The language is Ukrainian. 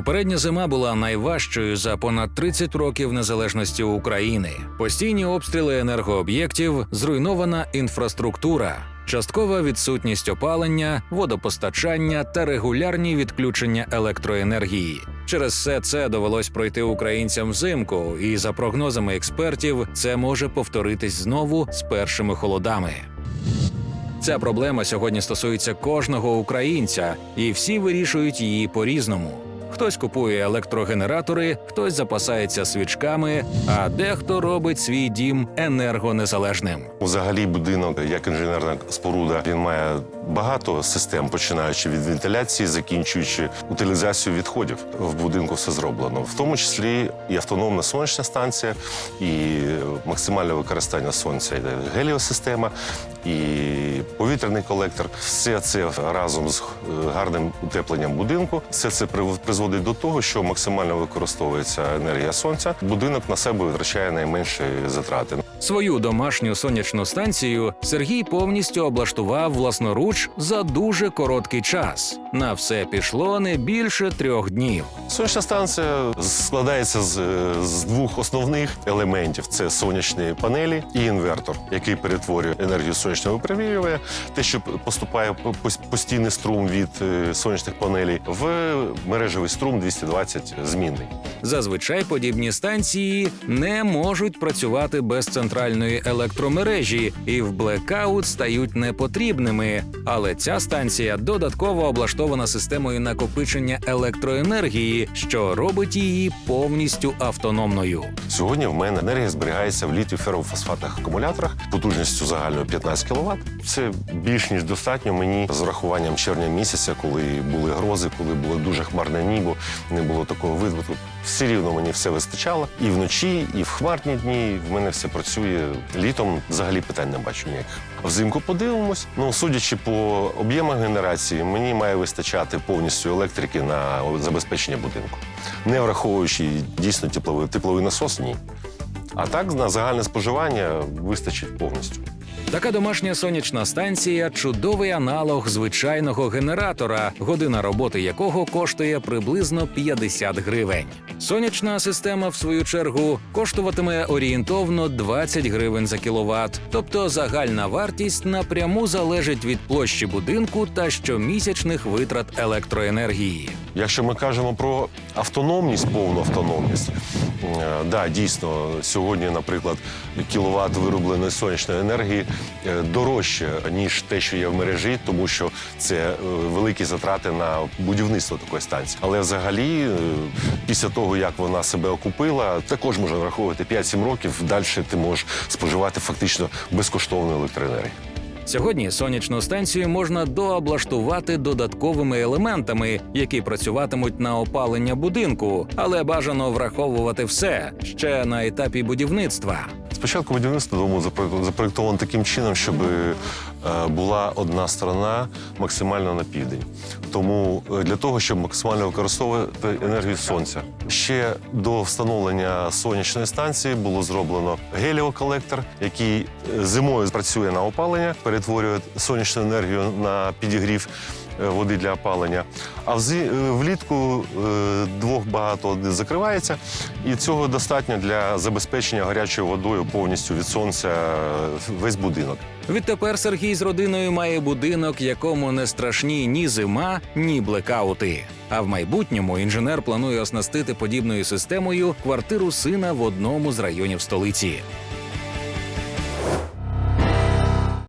Попередня зима була найважчою за понад 30 років незалежності України. Постійні обстріли енергооб'єктів, зруйнована інфраструктура, часткова відсутність опалення, водопостачання та регулярні відключення електроенергії. Через все це довелось пройти українцям взимку, і за прогнозами експертів, це може повторитись знову з першими холодами. Ця проблема сьогодні стосується кожного українця, і всі вирішують її по-різному. Хтось купує електрогенератори, хтось запасається свічками, а дехто робить свій дім енергонезалежним. Взагалі, будинок як інженерна споруда він має багато систем, починаючи від вентиляції, закінчуючи утилізацію відходів. В будинку все зроблено, в тому числі і автономна сонячна станція, і максимальне використання сонця, і геліосистема, і повітряний колектор. Все це разом з е, гарним утепленням будинку. Все це прив- призводить до того, що максимально використовується енергія сонця. Будинок на себе витрачає найменші затрати. Свою домашню сонячну станцію Сергій повністю облаштував власноруч за дуже короткий час. На все пішло не більше трьох днів. Сонячна станція складається з, з двох основних елементів: це сонячні панелі і інвертор, який перетворює енергію сонячного випромінювання, те, що поступає постійний струм від е, сонячних панелей, в мережевий струм 220 змінний. Зазвичай подібні станції не можуть працювати без центральної електромережі і в блекаут стають непотрібними. Але ця станція додатково облаштована системою накопичення електроенергії, що робить її повністю автономною. Сьогодні в мене енергія зберігається в літій феррофосфатних акумуляторах потужністю загальною 15 кВт. Це більш ніж достатньо мені з урахуванням червня місяця, коли були грози, коли було дуже хмарне небо, не було такого видвиту. Все рівно мені все вистачало. І вночі, і в хмарні дні в мене все працює. Літом взагалі питань не бачу ніяких. Взимку подивимось. Ну, судячи по об'ємах генерації, мені має вистачати повністю електрики на забезпечення будинку, не враховуючи дійсно тепловий, тепловий насос, ні. А так на загальне споживання вистачить повністю. Така домашня сонячна станція чудовий аналог звичайного генератора, година роботи якого коштує приблизно 50 гривень. Сонячна система, в свою чергу, коштуватиме орієнтовно 20 гривень за кіловат, тобто загальна вартість напряму залежить від площі будинку та щомісячних витрат електроенергії. Якщо ми кажемо про автономність, повну автономність, е, да, дійсно, сьогодні, наприклад, кіловат виробленої сонячної енергії е, дорожче, ніж те, що є в мережі, тому що це е, великі затрати на будівництво такої станції. Але взагалі, після того, як вона себе окупила, також можна враховувати 5-7 років, далі ти можеш споживати фактично безкоштовну електроенергію. Сьогодні сонячну станцію можна дооблаштувати додатковими елементами, які працюватимуть на опалення будинку, але бажано враховувати все ще на етапі будівництва. Спочатку будівництво дому запроєктовано- таким чином, щоб е, була одна сторона максимально на південь. Тому е, для того, щоб максимально використовувати енергію сонця, ще до встановлення сонячної станції було зроблено геліоколектор, який е, зимою працює на опалення, перетворює сонячну енергію на підігрів води для опалення. А е, влітку е, двох багато закривається, і цього достатньо для забезпечення гарячою водою повністю від сонця е, весь будинок. Відтепер Сергій з родиною має будинок, якому не страшні ні зима, ні блекаути. А в майбутньому інженер планує оснастити подібною системою квартиру сина в одному з районів столиці.